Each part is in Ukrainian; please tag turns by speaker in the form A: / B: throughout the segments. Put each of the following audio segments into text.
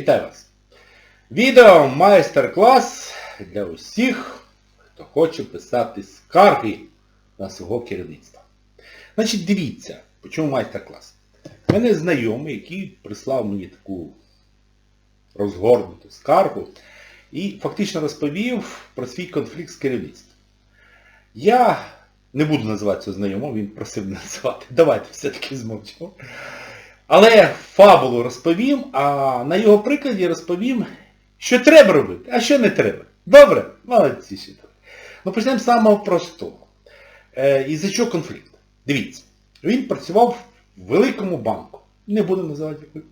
A: Вітаю вас! Відео майстер-клас для усіх, хто хоче писати скарги на свого керівництва. Значить, дивіться, чому майстер-клас. У мене знайомий, який прислав мені таку розгорнуту скаргу і фактично розповів про свій конфлікт з керівництвом. Я не буду називати цього знайомого, він просив не називати. Давайте все-таки змовчимо. Але фабулу розповім, а на його прикладі розповім, що треба робити, а що не треба. Добре? Молодці ще. Ну почнемо з самого простого. Е, і за чого конфлікт? Дивіться, він працював в великому банку. Не буду називати який.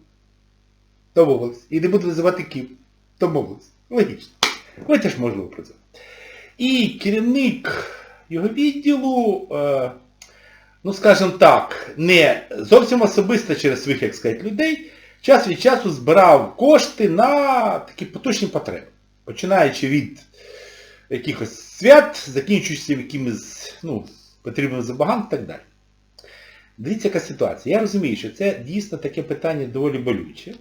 A: Домовились. І не буду називати Київ. Домовились. Логічно. Ви теж можливо про це. І керівник його відділу, е, ну скажімо так, не зовсім особисто через своїх, як сказати, людей, час від часу збирав кошти на такі поточні потреби. Починаючи від якихось свят, закінчуючи якимись, ну, потрібним забаган і так далі. Дивіться, яка ситуація. Я розумію, що це дійсно таке питання доволі болюче,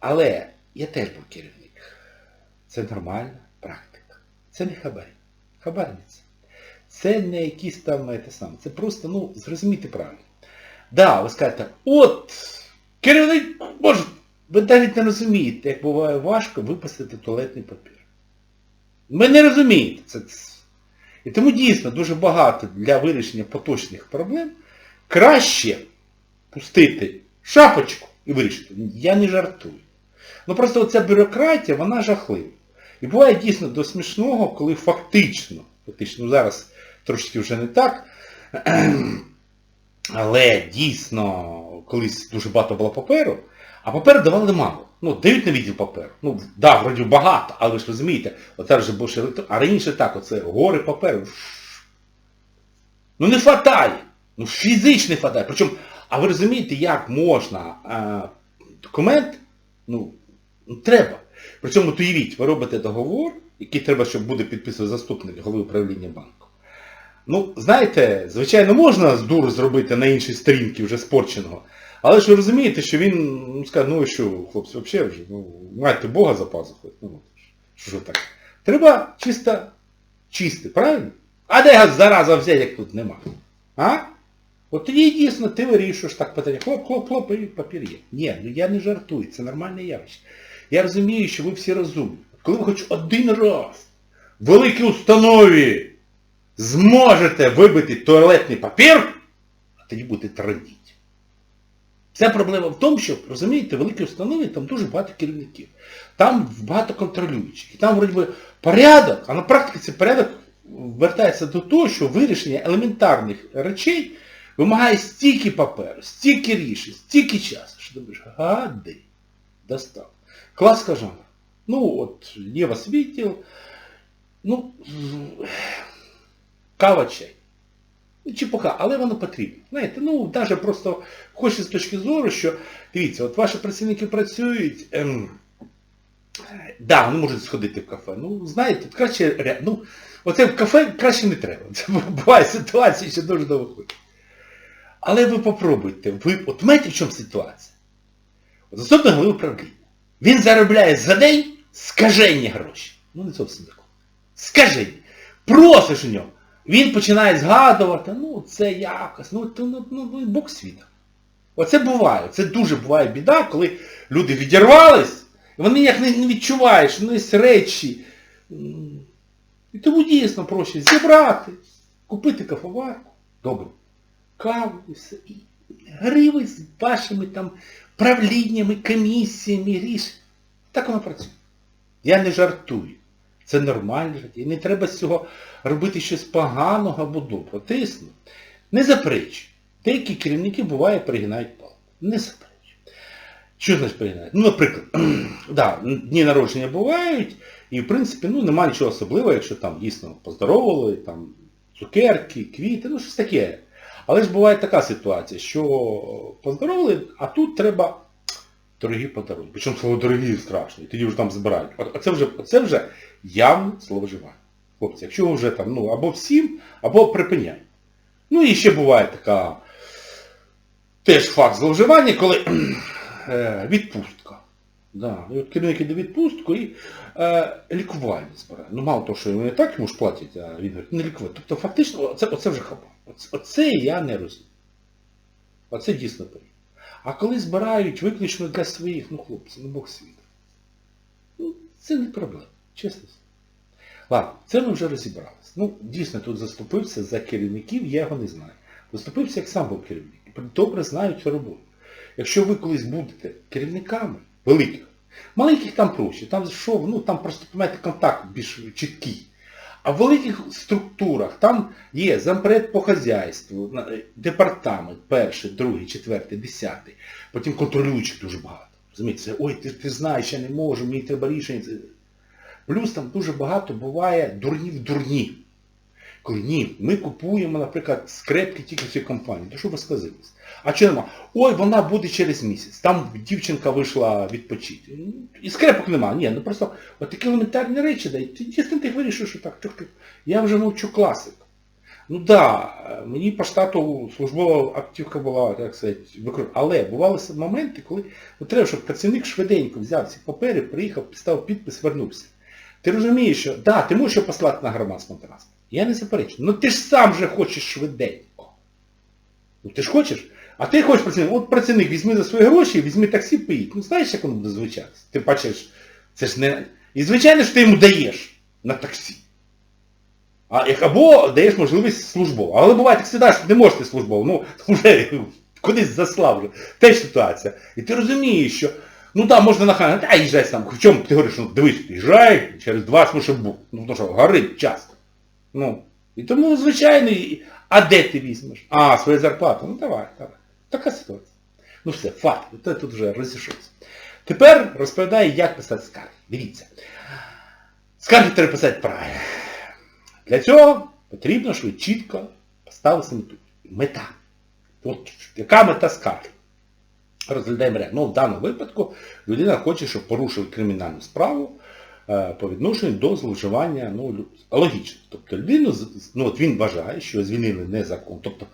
A: але я теж був керівник. Це нормальна практика. Це не хабарі. Хабарниця. Це не якісь там те саме. Це просто, ну, зрозумійте правильно. Да, ви скажете, от, керівник, боже, ви навіть не розумієте, як буває важко випустити туалетний папір. Ви не розумієте це. І тому дійсно дуже багато для вирішення поточних проблем краще пустити шапочку і вирішити. Я не жартую. Ну просто оця бюрократія, вона жахлива. І буває дійсно до смішного, коли фактично, фактично, ну зараз трошки вже не так, але дійсно колись дуже багато було паперу, а паперу давали мало. Ну, дають на відділ паперу. Ну, да, вроді багато, але ви ж розумієте, оце вже більше електро... А раніше так, оце гори паперу. Ну не хватає. Ну фізично не. Причому, а ви розумієте, як можна а, документ, ну, треба. Причому, то уявіть, ви робите договор, який треба, щоб буде підписувати заступник голови управління банку. Ну, знаєте, звичайно, можна з дуру зробити на іншій сторінці вже спорченого. Але ж ви розумієте, що він, ну, скаже, ну що, хлопці, взагалі вже, ну, майте Бога за пазухою. Ну, що ж так? Треба чисто чисти, правильно? А де зараза взяти, як тут нема? А? От тоді дійсно ти вирішуєш так питання. Хлоп, хлоп, хлоп, і папір є. Ні, ну я не жартую, це нормальне явище. Я розумію, що ви всі розумні. Коли ви хоч один раз в великій установі зможете вибити туалетний папір, а тоді будете радіти. Вся проблема в тому, що, розумієте, в великій установі там дуже багато керівників. Там багато контролюючих. І там вроді би порядок, а на практиці цей порядок вертається до того, що вирішення елементарних речей вимагає стільки паперу, стільки рішень, стільки часу, що думаєш, гади, достав. Класка жанр. Ну, от, є вас відділ, ну, кава чай. Ну, чепуха, але воно потрібно. Знаєте, ну, навіть просто хочеться з точки зору, що, дивіться, от ваші працівники працюють, ем, да, вони можуть сходити в кафе. Ну, знаєте, краще, ну, оце в кафе краще не треба. Це буває ситуація, що дуже довго ходить. Але ви попробуйте, ви, от знаєте, в чому ситуація? От заступник голови управління. Він заробляє за день скажені гроші. Ну не зовсім так. Скажені. Просиш у нього. Він починає згадувати, ну це якось, ну, то, ну, ну Бог світа. Оце буває. Це дуже буває біда, коли люди відірвались, і вони як не, не відчувають, що ну, є речі. І тому дійсно проще зібрати, купити кафоварку, добре, каву і все. І гриви з вашими там правліннями, комісіями, рішеннями. Так воно працює. Я не жартую. Це нормальне життя. І не треба з цього робити щось поганого або доброго. Тисну. Не заперечую. Деякі керівники буває перегинають палку. Не заперечую. Що значить перегинають? Ну, наприклад, да, дні народження бувають, і в принципі ну, немає нічого особливого, якщо там дійсно поздоровили, там цукерки, квіти, ну щось таке. Але ж буває така ситуація, що поздоровили, а тут треба дорогі подарунки. Причому слово дорогі страшно, і тоді вже там збирають. Оце вже, оце вже явне словоживання. Хлопці, якщо вже там, ну, або всім, або припиняй. Ну і ще буває така теж факт зловживання, коли е, відпустка. Да. І от керівник іде відпустку і е, лікування збирає. Ну мало того, що йому не так йому ж платять, а він говорить, не лікувати. Тобто фактично оце, оце вже хаба. Оце, оце я не розумію. Оце дійсно період. А коли збирають виключно для своїх, ну хлопці, ну Бог світ. Ну, це не проблема, чесно. Ладно, це ми вже розібралися. Ну, дійсно, тут заступився за керівників, я його не знаю. Заступився, як сам був керівник. Добре знаю цю роботу. Якщо ви колись будете керівниками великих, маленьких там проще, там що, ну там просто понимаєте, контакт більш чіткий. А в великих структурах там є зампред по хазяйству, е, департамент, перший, другий, четвертий, десятий, потім контролюючих дуже багато. Розумієте, ой, ти, ти знаєш, я не можу, мені треба рішення. Плюс там дуже багато буває дурнів дурні. Коли ні, ми купуємо, наприклад, скрепки тільки в цій компанії. То що ви сказились? А чи нема? Ой, вона буде через місяць. Там дівчинка вийшла відпочити. І скрепок нема. Ні, ну просто от такі елементарні речі дають. Ти дійсно ти вирішиш, що так. Тюх-тюх. Я вже мовчу класик. Ну да, мені по штату службова активка була, так сказати, викру... Але бували моменти, коли ну, треба, щоб працівник швиденько взяв ці папери, приїхав, поставив підпис, вернувся. Ти розумієш, що да, ти можеш його послати на громадському транспорті. Я не заперечую. Ну ти ж сам же хочеш швиденько. Ну ти ж хочеш? А ти хочеш працівник. От працівник візьми за свої гроші, візьми таксі, поїдь. Ну знаєш, як воно буде звучати? Ти бачиш, це ж не... І звичайно ж ти йому даєш на таксі. А, або даєш можливість службову. Але буває, так сідаєш, не можеш ти службово, ну вже кудись заслав вже. Теж ситуація. І ти розумієш, що ну так, можна нахай, та їжджай сам. В чому ти говориш, ну дивись, їжджай, через два смуше був. Ну тому що горить часто. Ну. І тому, звичайно, а де ти візьмеш? А, свою зарплату. Ну давай, давай. Така ситуація. Ну все, факт. Тут вже розійшовся. Тепер розповідаю, як писати скарги. Дивіться. Скарги треба писати правильно. Для цього потрібно, щоб чітко поставити мету. Мета. От яка мета скарги? Розглядаємо ряд. Ну, в даному випадку людина хоче, щоб порушили кримінальну справу по відношенню до зловживання, ну, логічно. Тобто людину, ну, от він вважає, що звільнили незаконно. Тобто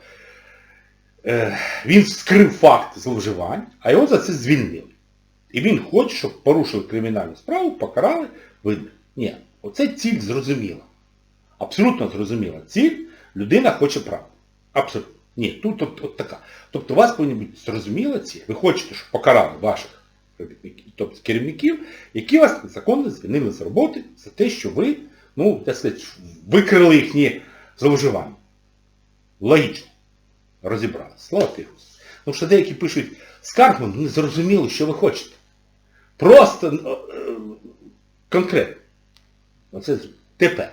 A: е, він скрив факт зловживань, а його за це звільнили. І він хоче, щоб порушили кримінальну справу, покарали, видно. Ні, оце ціль зрозуміла. Абсолютно зрозуміла ціль, людина хоче правди. Абсолютно. Ні, тут от, от така. Тобто у вас повинні бути зрозуміла ціль. Ви хочете, щоб покарали ваших тобто керівників, які вас незаконно звільнили з роботи за те, що ви, ну, так сказати, викрили їхні зловживання. Логічно. Розібрали. Слава Тиху. Тому що деякі пишуть скаргу, не зрозуміло, що ви хочете. Просто е, конкретно. Оце тепер.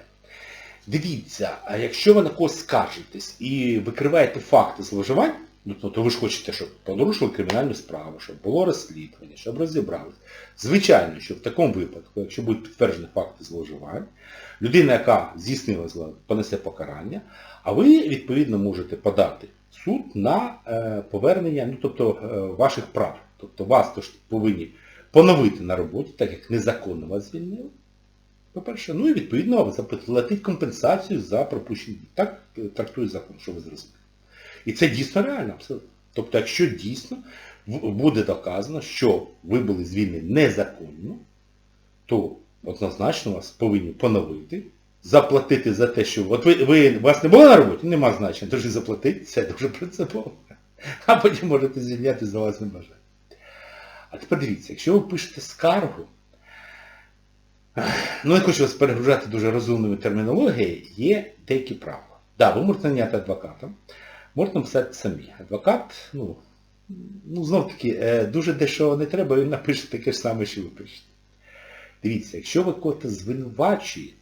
A: Дивіться, а якщо ви на когось скаржитесь і викриваєте факти зловживань, ну, то, то ви ж хочете, щоб порушили кримінальну справу, щоб було розслідування, щоб розібралися. Звичайно, що в такому випадку, якщо будуть підтверджені факти зловживань, людина, яка здійснила зло, понесе покарання, а ви, відповідно, можете подати суд на е, повернення ну, тобто, е, ваших прав. Тобто вас тож повинні поновити на роботі, так як незаконно вас звільнили. По-перше, ну і відповідно заплатити компенсацію за пропущені. дії. Так е, трактує закон, що ви зрозуміли. І це дійсно реально, абсолютно. Тобто, якщо дійсно буде доказано, що ви були звільнені незаконно, то однозначно вас повинні поновити, заплатити за те, що от ви, ви вас не було на роботі, нема значення, тож заплатити, це дуже принципово. А потім можете звільняти за власним бажанням. А тепер дивіться, якщо ви пишете скаргу, Ну, не хочу вас перегружати дуже розумною термінологією, є деякі правила. Так, да, ви можете наняти адвоката, можете написати самі. Адвокат, ну, ну знов таки, е, дуже дешево не треба, він напише таке ж саме, що ви пишете. Дивіться, якщо ви когось звинувачуєте,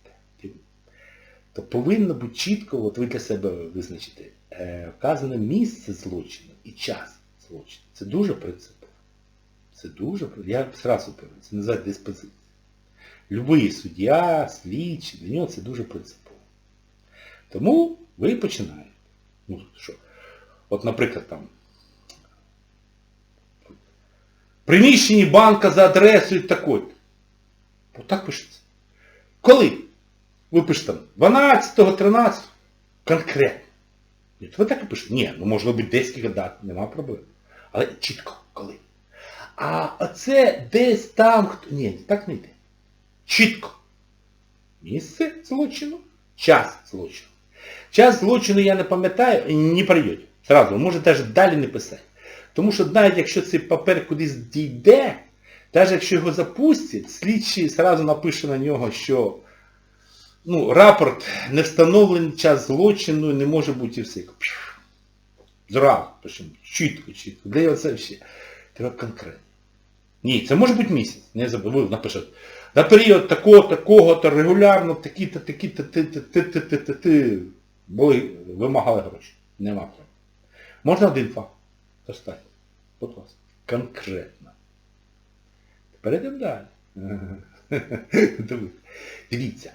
A: то повинно бути чітко, от ви для себе визначите, е, вказане місце злочину і час злочину. Це дуже принципово. Це дуже. Я зразу кажу, це називається диспозиція. Любий суддя, слідчий, для нього це дуже принципово. Тому ви починаєте. Ну що, от, наприклад, там. Приміщенні банка за адресою такою. Отак пишеться. Коли? Ви пишете там 12, 13, конкретно. Ви так і пишете. Ні, ну можна бути декілька дат, нема проблем. Але чітко, коли. А оце десь там хто. Ні, так не йде. Чітко. Місце злочину, час злочину. Час злочину я не пам'ятаю, і не прийде. Зразу, може навіть далі не писати. Тому що навіть якщо цей папер кудись дійде, навіть якщо його запустять, слідчий зразу напише на нього, що ну, рапорт не встановлений час злочину, не може бути і все. Зразу. Чітко, чітко. Де оце ще? Треба конкретно. Ні, це може бути місяць. Не забув, напишете. На період такого, такого-то, регулярно, такі-то, такі-то, ти-ти-ти-ти-ти-ти. Були, вимагали гроші. Нема. Можна один факт. Достатньо. Будь ласка. Конкретно. Тепер йдемо далі. Дивіться.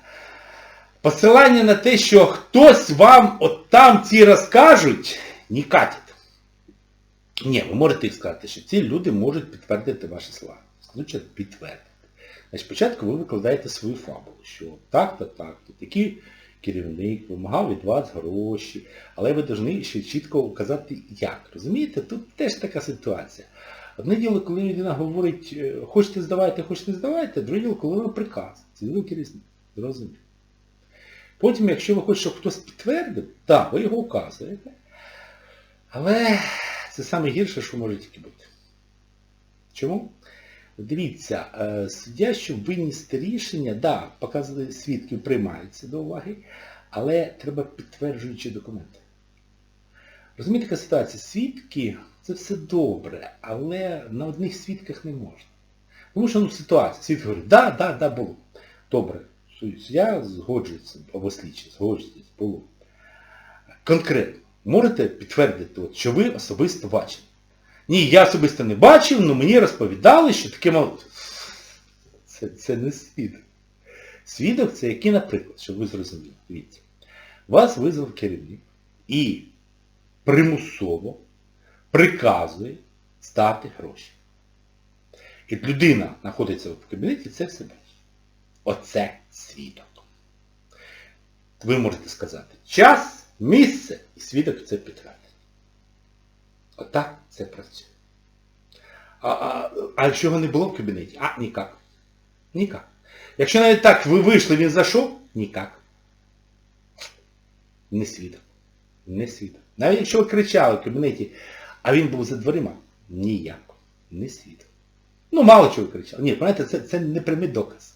A: Посилання на те, що хтось вам от там ці розкажуть, не катить. Ні, ви можете сказати, що ці люди можуть підтвердити ваші слова. Значить, підтвердити. Значить, спочатку ви викладаєте свою фабулу, що так-то, так-то, такий керівник вимагав від вас гроші, але ви повинні ще чітко указати як. Розумієте? Тут теж така ситуація. Одне діло, коли людина говорить, е, хочете здавайте, хочете здавайте, друге діло, коли вона приказ. Це діло керівник. Зрозуміло. Потім, якщо ви хочете, щоб хтось підтвердив, так, ви його указуєте. Але це саме гірше, що може тільки бути. Чому? Дивіться, е, суддя, щоб винести рішення, да, покази свідків приймаються до уваги, але треба підтверджуючі документи. Розумієте, така ситуація? Свідки це все добре, але на одних свідках не можна. Тому що ну, ситуація, свідки говорить, да, да, да, було. Добре, суддя згоджується, або слідчий, згоджується, було. Конкретно, можете підтвердити, от, що ви особисто бачили. Ні, я особисто не бачив, але мені розповідали, що таке мало. Це, це не свідок. Свідок це який, наприклад, щоб ви зрозуміли. Дивіться. Вас визвав керівник і примусово приказує стати гроші. І людина знаходиться в кабінеті, це все бачить. Оце свідок. Ви можете сказати час, місце і свідок це підтвердить. Отак це працює. А, а, а якщо його не було в кабінеті? А, ніяк. Ніяк. Якщо навіть так ви вийшли, він зайшов, ніяк. Не свідок. Не свідок. Навіть якщо ви кричали в кабінеті, а він був за дверима, ніяк. Не свідок. Ну, мало чого кричали. Ні, знаєте, це, це не прямий доказ.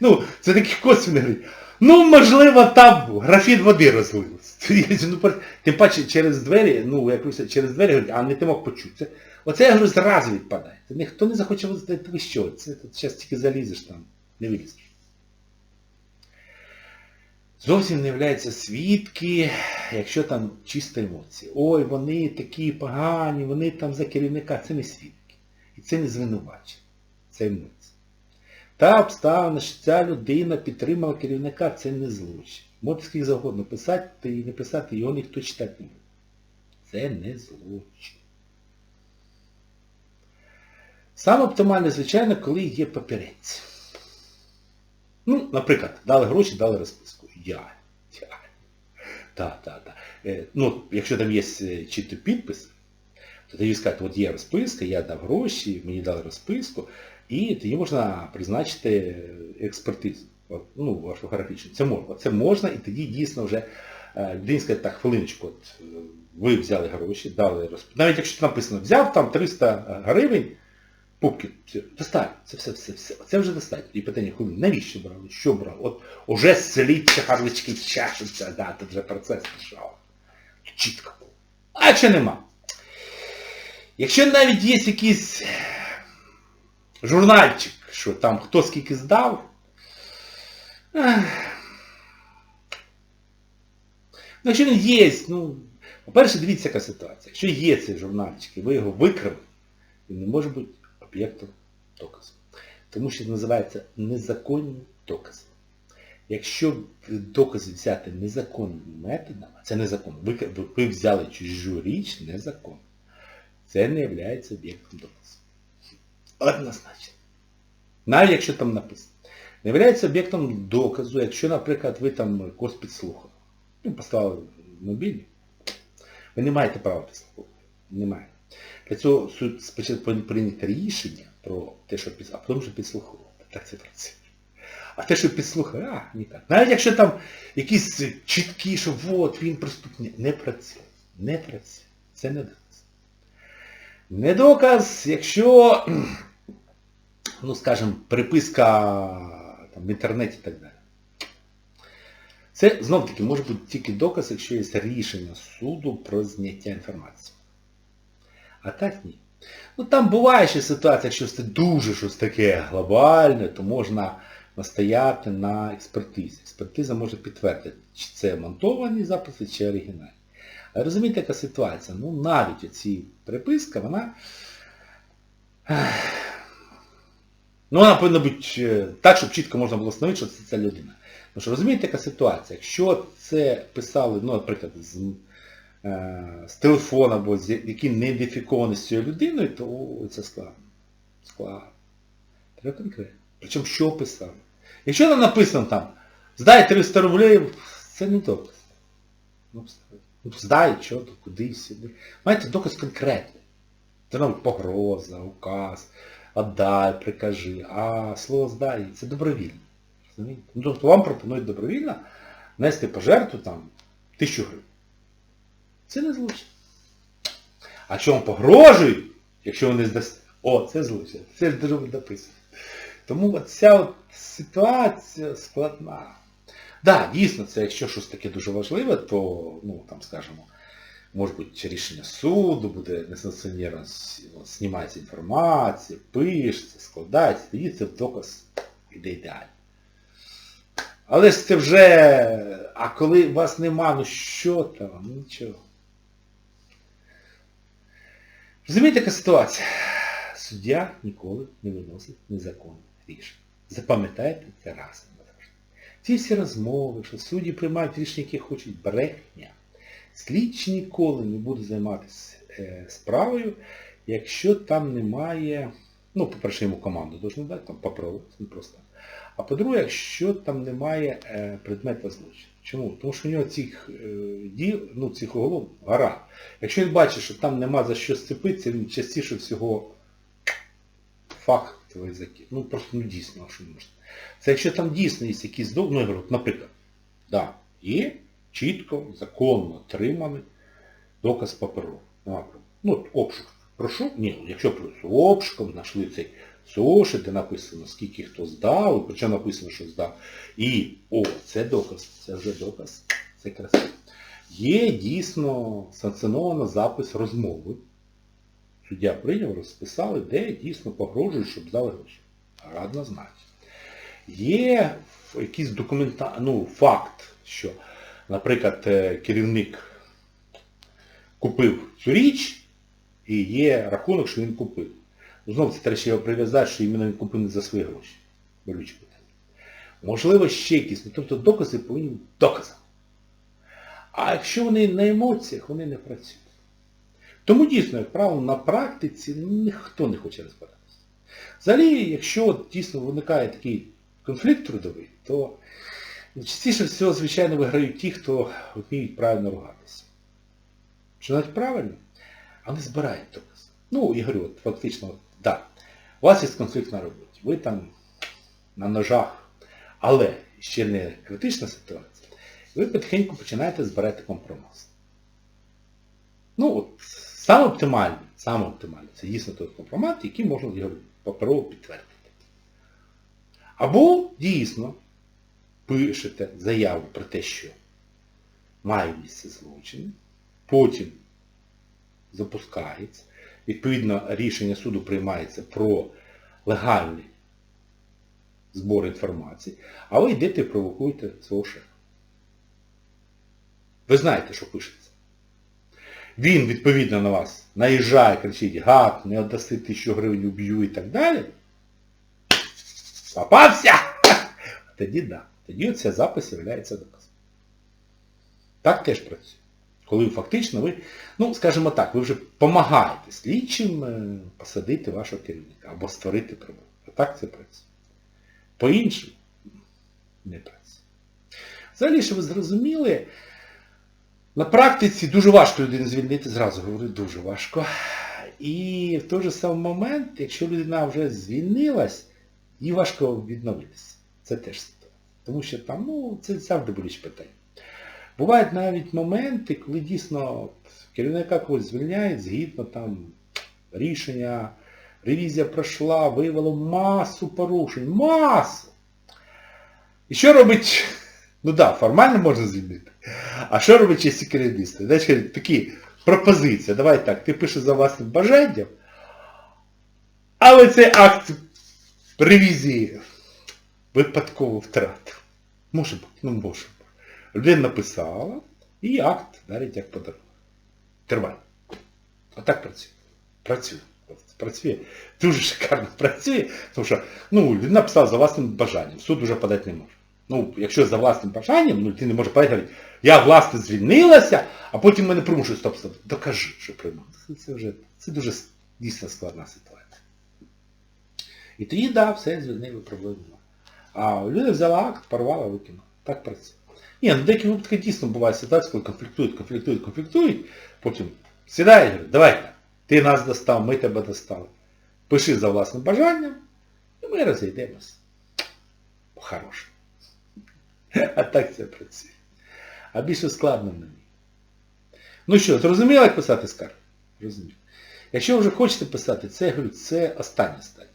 A: Ну, це такі косвіни говорять. Ну, можливо, там графін води розлився. Ну, тим паче через двері, ну, якось через двері говорять, а не ти мог почути. Це, оце, я говорю, зразу відпадає. Ніхто не захоче визнати, ви що? Це тут зараз тільки залізеш там, не вилізеш. Зовсім не являються свідки, якщо там чисто емоції. Ой, вони такі погані, вони там за керівника. Це не свідки. І це не звинувачення. Це емоції. Та обставина, що ця людина підтримала керівника, це не злочин. Можете скільки завгодно писати і не писати, його ніхто читати не буде. Це не злочин. Саме оптимальне, звичайно, коли є папірець. Ну, наприклад, дали гроші, дали розписку. Я. Я. Так, так, так. Е, ну, якщо там є чи то підпис, то тоді сказати, от є розписка, я дав гроші, мені дали розписку, і тоді можна призначити експертизу. От, ну, орфографічну. Це можна. Це можна, і тоді дійсно вже людині сказати, так, хвилиночку, от, ви взяли гроші, дали розписку. Навіть якщо написано, взяв там 300 гривень, пупки, достатньо, це все, все, все. Це вже достатньо. І питання, хвилин, навіщо брали, що брали? От уже слідчі харлички чашуться, да, тут вже процес пішов. Чітко. А якщо нема? Якщо навіть є якийсь журнальчик, що там хто скільки здав, Ну, якщо він є, ну, по-перше, дивіться, яка ситуація. Якщо є цей журнальчик і ви його викрили, він не може бути об'єктом доказу. Тому що називається незаконні докази. Якщо докази взяти незаконними методами, це незаконно, ви, ви взяли чужу річ незаконно, це не є об'єктом доказу. Однозначно. Навіть якщо там написано. Не являється об'єктом доказу, якщо, наприклад, ви там когось підслухали. Ну, поставили мобільний. Ви не маєте права підслухати. Не маєте. Для цього суд спочатку прийняти рішення про те, що під... а потім вже підслуховувати. Так це працює. А те, що підслухає, а, ніяк. Навіть якщо там якісь чіткі, що от він преступник, не працює. Не працює. Це не доказ. Не доказ, якщо, ну скажімо, переписка там, в інтернеті і так далі. Це знов таки може бути тільки доказ, якщо є рішення суду про зняття інформації. А так ні. Ну там буває ще ситуація, якщо це дуже щось таке глобальне, то можна настояти на експертизі. Експертиза може підтвердити, чи це монтовані записи, чи оригінальні. Але розумієте, яка ситуація? Ну навіть оці переписка, вона. Ну, вона повинна бути е, так, щоб чітко можна було встановити, що це ця людина. Тому що розумієте, яка ситуація? Якщо це писали, ну, наприклад, з, е, з телефона або з який не ідентифікований з цією людиною, то о, це складно. Складно. Треба конкретно. Причому що писали? Якщо там написано там, здай 300 рублей, це не доказ. Ну, ну здай, що то, куди, сюди. Маєте доказ конкретний. Це нам погроза, указ, отдай, прикажи. А слово здай, це добровільно. Ну, тобто вам пропонують добровільно нести пожертву там тисячу гривень. Це не злочин. А що вам погрожують, якщо ви не здасте? О, це злочин. Це дуже написано. Тому ця ситуація складна. Так, да, дійсно, це якщо щось таке дуже важливе, то, ну, там, скажімо, може бути рішення суду, буде несанкціонерно знімається інформація, пишеться, складається, тоді це доказ іде ідеально. Але ж це вже, а коли вас нема, ну що там, ну нічого. Розумієте, яка ситуація? Суддя ніколи не виносить незаконних рішень. Запам'ятайте це раз. Ці всі розмови, що судді приймають рішення, які хочуть брехня. Слідчі ніколи не буде займатися е, справою, якщо там немає, ну, по-перше, йому команду должны дати, там попробувати, не просто. А по-друге, якщо там немає е, предмета злочину. Чому? Тому що у нього цих е, діл, ну, цих уголов гора. Якщо він бачить, що там нема за що сцепитися, він частіше всього фактовий закид. Ну просто ну дійсно, що можна. Це якщо там дійсно є якісь ну, я говорю, наприклад, да, є чітко, законно отриманий доказ паперу. Ну, обшук. Прошу? Ні, якщо просто обшуком знайшли цей зошит, де написано, скільки хто здав, причому написано, що здав. І, о, це доказ, це вже доказ, це красиво. Є дійсно санкціоновано запис розмови. Суддя прийняв, розписали, де дійсно погрожують, щоб здали гроші. Однозначно. Є якийсь документа... ну, факт, що, наприклад, керівник купив цю річ, і є рахунок, що він купив. Знову це треба ще його прив'язати, що іменно він купив не за свої гроші. Болюче питання. Можливо, ще якісь. Ну, тобто докази повинні бути доказами. А якщо вони на емоціях, вони не працюють. Тому дійсно, як правило, на практиці ніхто не хоче розбиратися. Взагалі, якщо дійсно виникає такий конфлікт трудовий, то частіше всього, звичайно, виграють ті, хто вміють правильно ругатися. Що навіть правильно, але збирають доказ. Ну, я говорю, от, фактично, так, да, у вас є конфлікт на роботі, ви там на ножах, але ще не критична ситуація, ви потихеньку починаєте збирати компроміс. Ну, от, саме оптимальне, саме оптимальне, це дійсно той компромат, який можна його паперово підтвердити. Або дійсно пишете заяву про те, що має місце злочин, потім запускається, відповідно рішення суду приймається про легальний збор інформації, а ви йдете і провокуєте свого шефа. Ви знаєте, що пишеться. Він, відповідно на вас, наїжджає, кричить, гад, не віддаси тисячу гривень, уб'ю і так далі. Попався! Тоді. Да. Тоді оцей запис є доказом. Так теж працює. Коли фактично ви, ну, скажімо так, ви вже допомагаєте слідчим посадити вашого керівника або створити проблему. А так це працює. По-іншому не працює. Взагалі, що ви зрозуміли, на практиці дуже важко людину звільнити, зразу говорю, дуже важко. І в той же самий момент, якщо людина вже звільнилась, їй важко відновитися. Це теж. Тому що там, ну, це завжди болючі питання. Бувають навіть моменти, коли дійсно от, керівника когось звільняють згідно там рішення, ревізія пройшла, виявило масу порушень. Масу! І що робить, ну так, да, формально можна звільнити. А що робить честі керівництво? Значить, такі пропозиції. Давай так, ти пишеш за власним бажанням, але цей акт ревізії випадково втратив. Може бути, ну може бути. Людина написала і акт дарить як подарунок. Тривай. Отак працює. Працює. Працює. Дуже шикарно працює, тому що ну, людина писала за власним бажанням. Суд уже подати не може. Ну, якщо за власним бажанням, ну ти не можеш подати, я власне звільнилася, а потім мене примушують, стоп, стоп, докажи, що примусив. Це, вже це дуже дійсно складна ситуація. І тоді, да, все, звільнили, проблем. А людина взяла акт, порвала, викинула. Так працює. Ні, ну деякі випадки дійсно бувають ситуації, коли конфліктують, конфліктують, конфліктують, потім сідають, говорять, давай, ти нас достав, ми тебе достали. Пиши за власним бажанням, і ми розійдемось. По-хорошому. А так це працює. А більше складно мені. Ну що, зрозуміло, як писати скарги? Розумію. Якщо ви вже хочете писати, це, я говорю, це остання стадія.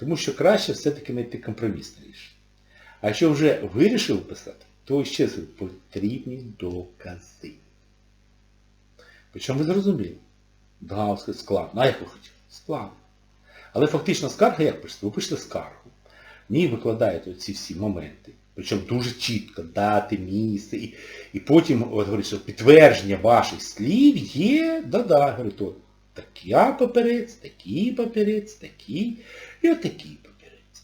A: Тому що краще все-таки знайти компромісне рішення. А якщо вже вирішили писати, то ще потрібні докази. Причому ви зрозуміли. Да, складно. А як ви хотіли? Складно. Але фактично скарга як пишете? Ви пишете скаргу. В ній викладаєте ці всі моменти. Причому дуже чітко, дати, місце. І, і потім, от говорить, що підтвердження ваших слів є, да-да, говорить, така папірець, такий папірець, такий і отакий папірець.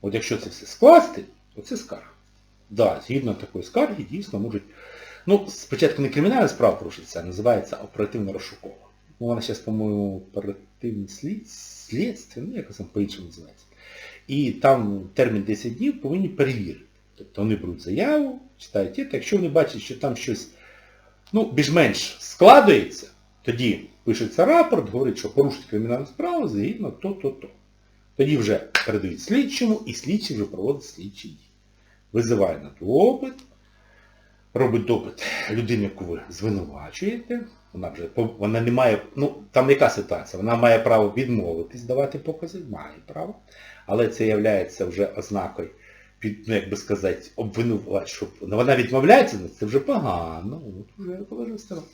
A: От якщо це все скласти, то це скарга. Да, згідно такої скарги дійсно можуть... Ну, спочатку не кримінальна справа порушиться, а називається оперативно-розшукова. Ну, вона зараз, по-моєму, оперативне слід... слідство, ну якось там по-іншому називається. І там термін 10 днів повинні перевірити. Тобто вони беруть заяву, читають якщо вони бачать, що там щось ну, більш-менш складується, тоді пишеться рапорт, говорить, що порушить кримінальну справу згідно то-то-то. Тоді вже передають слідчому, і слідчий вже проводить слідчі дії. Визиває на допит, робить допит людини, яку ви звинувачуєте. Вона вже вона не має, ну там яка ситуація? Вона має право відмовитись давати покази, має право. Але це є вже ознакою, під, ну, як би сказати, обвинувати, щоб вона відмовляється, ну, це вже погано, от вже положив сторон.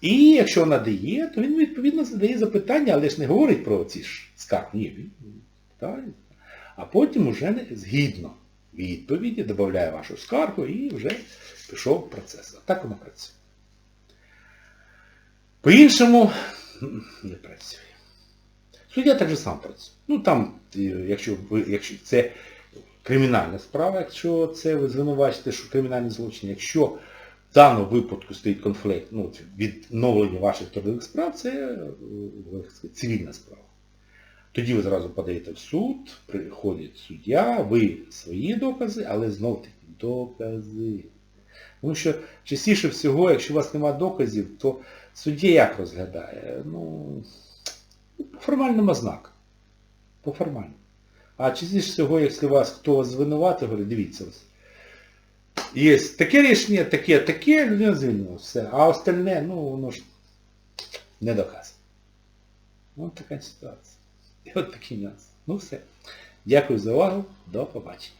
A: І якщо вона дає, то він відповідно задає запитання, але ж не говорить про ці ж скарги. Ні, він питає. А потім вже згідно відповіді додає вашу скаргу і вже пішов процес. А так воно працює. По-іншому не працює. Суддя так же сам працює. Ну там, якщо якщо це кримінальна справа, якщо це ви звинувачите, що кримінальний злочин, якщо в даному випадку стоїть конфлікт, ну, відновлення ваших трудових справ, це цивільна справа. Тоді ви зразу подаєте в суд, приходить суддя, ви свої докази, але знов таки докази. Тому що частіше всього, якщо у вас немає доказів, то суддя як розглядає? Ну, по формальним ознакам. По формальним. А частіше всього, якщо вас хто звинуватив, говорить, дивіться ось. Є таке рішення, таке, таке, людина звільнила, все. А остальне, ну, воно ж не доказано. Ось така ситуація. І от такий нюанс. Ну все. Дякую за увагу. До побачення.